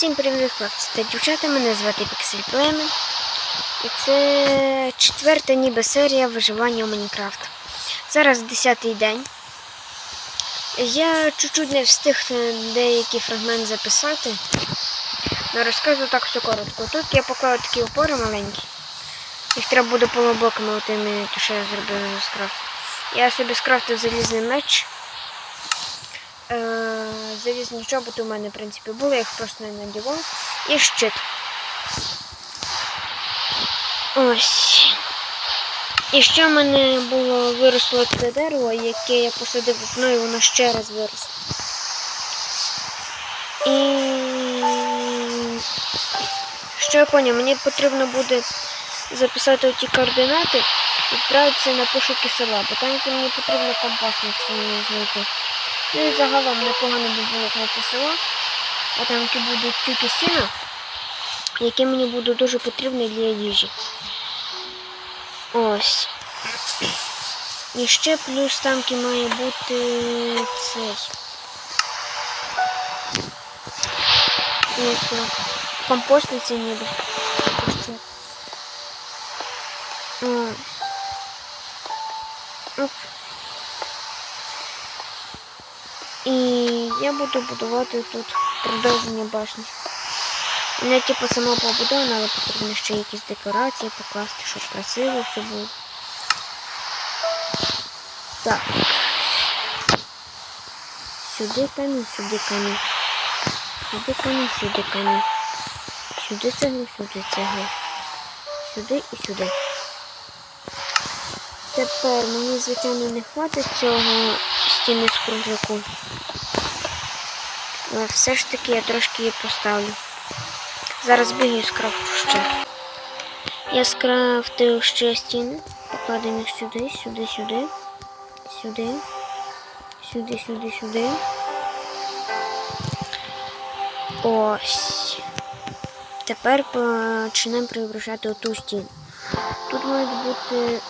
Всім привіт, хлопці та дівчата. Мене звати Піксель Племен. І це четверта ніби серія виживання у Майнкрафт. Зараз 10-й день. Я чуть-чуть не встиг деякі фрагменти записати. але розкажу так все коротко. Тут я поклав такі опори маленькі. Їх треба буде полублоками отими, що я зробив з крафт. Я собі скрафтив залізний меч. Е, залізні чоботи у мене, в принципі, були, я їх просто не надівав. І щит. Ось. І ще в мене було виросло це дерево, яке я посадив весною, воно ще раз виросло. І що я поняв, мені потрібно буде записати ті координати і відправитися на пошуки села, бо там мені потрібно компасник свій знайти. Ну і загалом непогано би було знайти село, а там які будуть тюки сіна, які мені будуть дуже потрібні для їжі. Ось. І ще плюс тамки має бути цей. Як компостниці ніби. Оп. І я буду будувати тут продовження башні. Не типу сама побудована, але потрібно ще якісь декорації покласти, щоб красиво все було. Так. Сюди камінь, сюди камінь. Сюди камінь, сюди камінь. Сюди цегли, сюди цегли. Сюди і сюди. Тепер мені, звичайно, не хватить цього стіни з кругляку. Але все ж таки я трошки її поставлю. Зараз бігаю скрафту ще. Я скрафтив ще стіни. Покладемо їх сюди, сюди, сюди, сюди, сюди, сюди, сюди. Ось. Тепер почнемо приображати оту стіну. Тут мають бути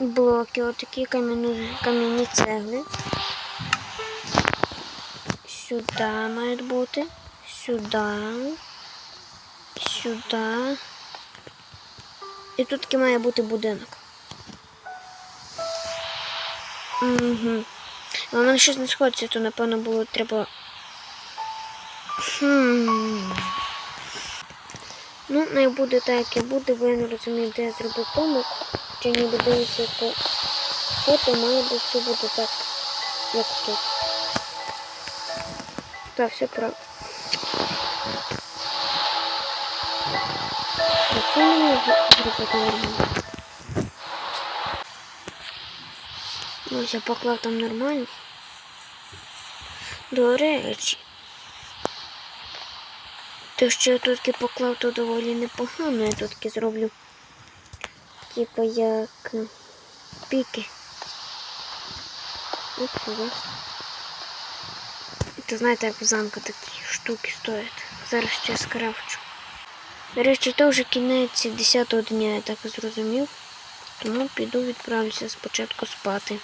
блоки, отакі кам'яні цегли. Сюди мають бути. Сюди. Сюди. І тут таки має бути будинок. Угу. Але щось не сходиться, то напевно було треба. Хм. Ну, не буде так, як і буде, я не розумію, де я зробив помилку. Чи ніби дивлюся по фото, має бути все буде так, як тут. Так, все правильно. Якщо не зробити. Ось я поклав там нормально. До речі. Те, що я тут поклав, то доволі непогано. Я тут зроблю типу як піки. Ось сюди. Ти знаєте, як в замку такі штуки стоять. Зараз ще скрафчу. До речі, то вже кінець 10-го дня, я так зрозумів. Тому піду відправлюся спочатку спати.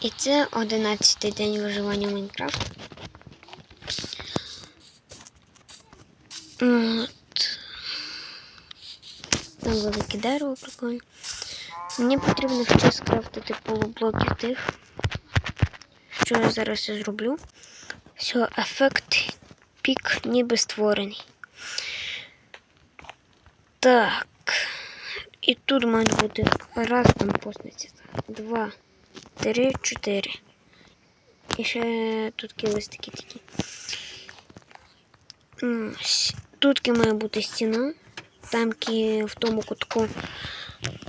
І це 11-й день виживання в От. Там велике дерево прикольно. Мені потрібно ще скрафтити полублоків тих, що я зараз і зроблю. Все, ефект пік ніби створений. Так. І тут мають бути раз там постниці. Два, три, чотири. І ще тут ось такі такі. Ось. Тут має бути стіна. Там в тому кутку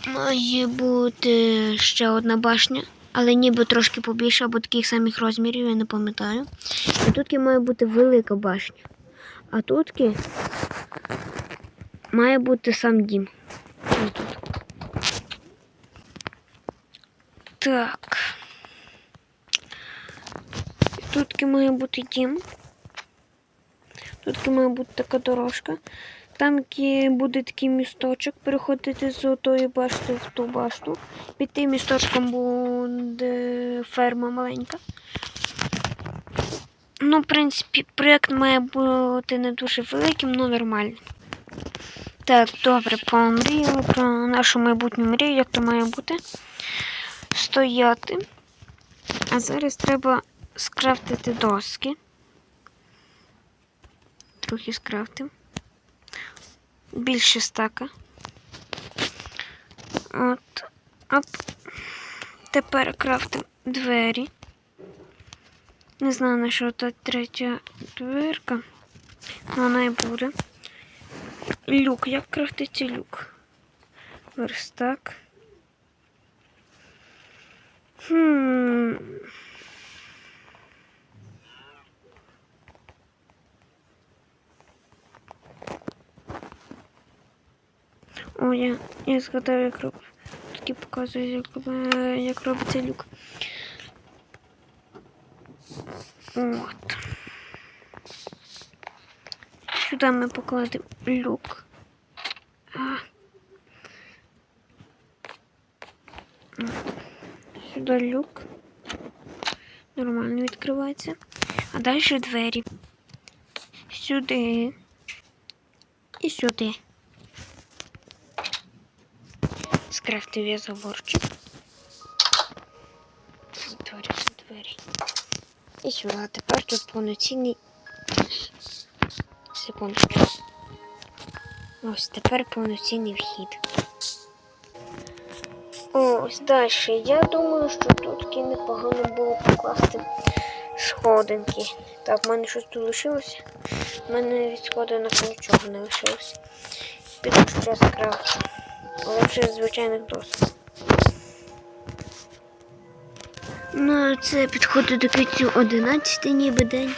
має бути ще одна башня, але ніби трошки побільше, або таких самих розмірів, я не пам'ятаю. І тут має бути велика башня. А тут має бути сам дім. Ось тут. Так. Тут має бути дім. Тут має бути така дорожка. Там буде такий місточок, переходити з отої башти в ту башту. Під тим місточком буде ферма маленька. Ну, в принципі, проєкт має бути не дуже великим, але нормальним. Так, добре, помріяли про нашу майбутню мрію, як то має бути. Стояти. А зараз треба скрафтити доски. Трохи скрафтим. Більше стака. От. Оп. Тепер крафтим двері. Не знаю, на що та третя дверка. Ну, Вона і буде. Люк. Як крафтиться люк? Верстак. Хм. О, я, я згадав, як роб... Такі показує, як, е, як робиться люк. От. Сюди ми покладемо люк. Сюди люк. Нормально відкривається. А далі двері. Сюди. І сюди. Скрафтив я заборчик. Відтворюся двері. І сюди. А тепер тут повноцінний. Секундочку. Ось тепер повноцінний вхід. Ось далі. Я думаю, що тут непогано було покласти сходинки. Так, в мене щось тут лишилося. У мене від сходинок нічого не лишилося. Піду ще скрафту. З звичайних досок. Ну, це підходить до кінцю 11 ніби день.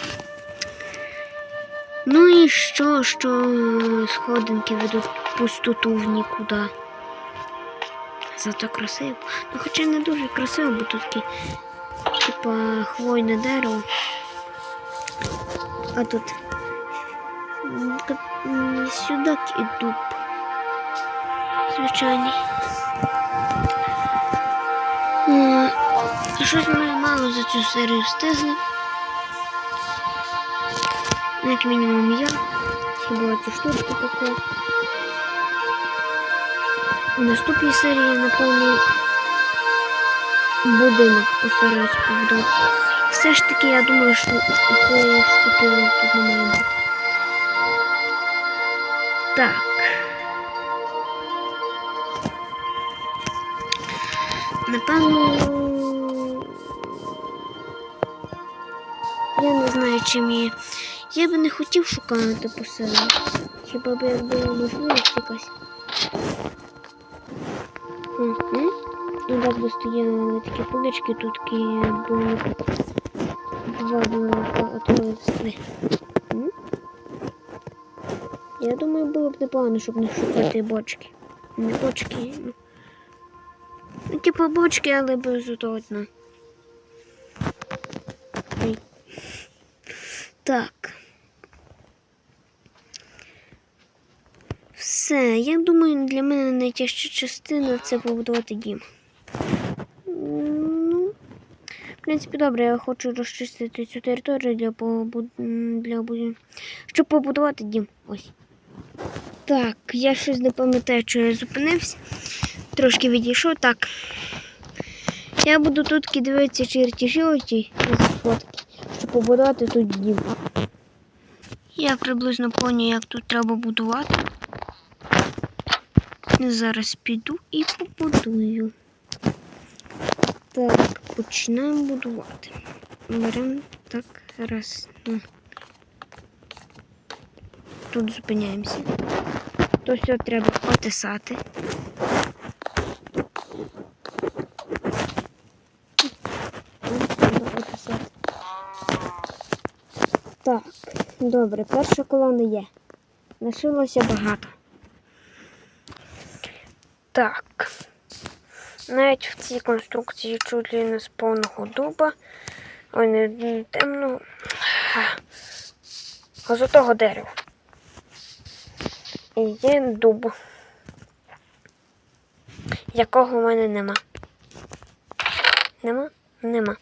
Ну і що, що сходинки ведуть пустоту в нікуди. Зато красиво. Ну хоча не дуже красиво, бо тут таке, типа хвойне дерево. А тут сюдак і дуб. Звичайний. Е, Щось ми мало за цю серію встигли. Ну, Як мінімум я. Хіба цю штучку поклав. У наступній серії, напевно, будинок постараюсь побудувати. Все ж таки, я думаю, що цієї штуки тут не має. Так. Напевно. Я не знаю, чим я. Я би не хотів шукати поселення. Хіба б як була можливість якась. Угу. Ну так би стояли такі полички, тут такі були два блока отвести. Я думаю, було б непогано, щоб не шукати бочки. Не бочки. ну. Ну, типу бочки, але без того Так. Все, я думаю, для мене найтяжча частина це побудувати дім. Ну, в принципі, добре, я хочу розчистити цю територію для побуд... для щоб побудувати дім. Ось. Так, я щось не пам'ятаю, що я зупинився. Трошки відійшов. Так. Я буду тут дивитися чертежі оті фотки, щоб побудувати тут дім. Я приблизно поняв, як тут треба будувати. Зараз піду і побудую. Так, починаємо будувати. Беремо так, раз. Тут зупиняємося. То все треба отисати. Тут треба отисати. Так, добре, перша колона є. Лишилося багато. Так. Навіть в цій конструкції чуть ли не з повного дуба. Ой, не темного. З дерева. І є дуб, якого в мене нема. Нема? Нема.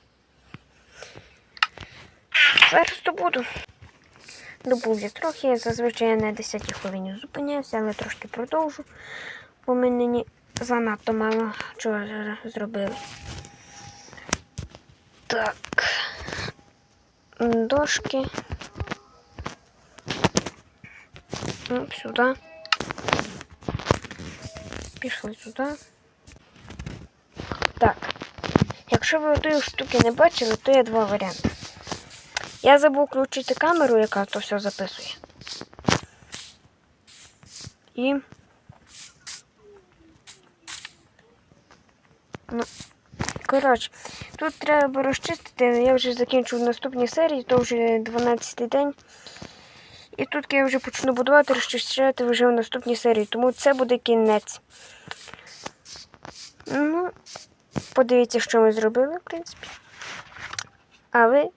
Добуду. Добув я трохи, я зазвичай на 10 хвилині зупиняюся, але трошки продовжу, бо ми нині занадто мало чого зробили. Так. Дошки. Ну, сюди. Пішли сюди. Так. Якщо ви тої штуки не бачили, то є два варіанти. Я забув включити камеру, яка то все записує. І. Ну, коротше, тут треба розчистити. Я вже закінчу в наступній серії, то вже 12 день. І тут я вже почну будувати, розчищати вже в наступній серії, тому це буде кінець. Ну, подивіться, що ми зробили, в принципі. А ви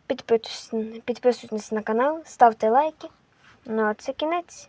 підписуйтесь, на канал, ставте лайки. Ну а це кінець.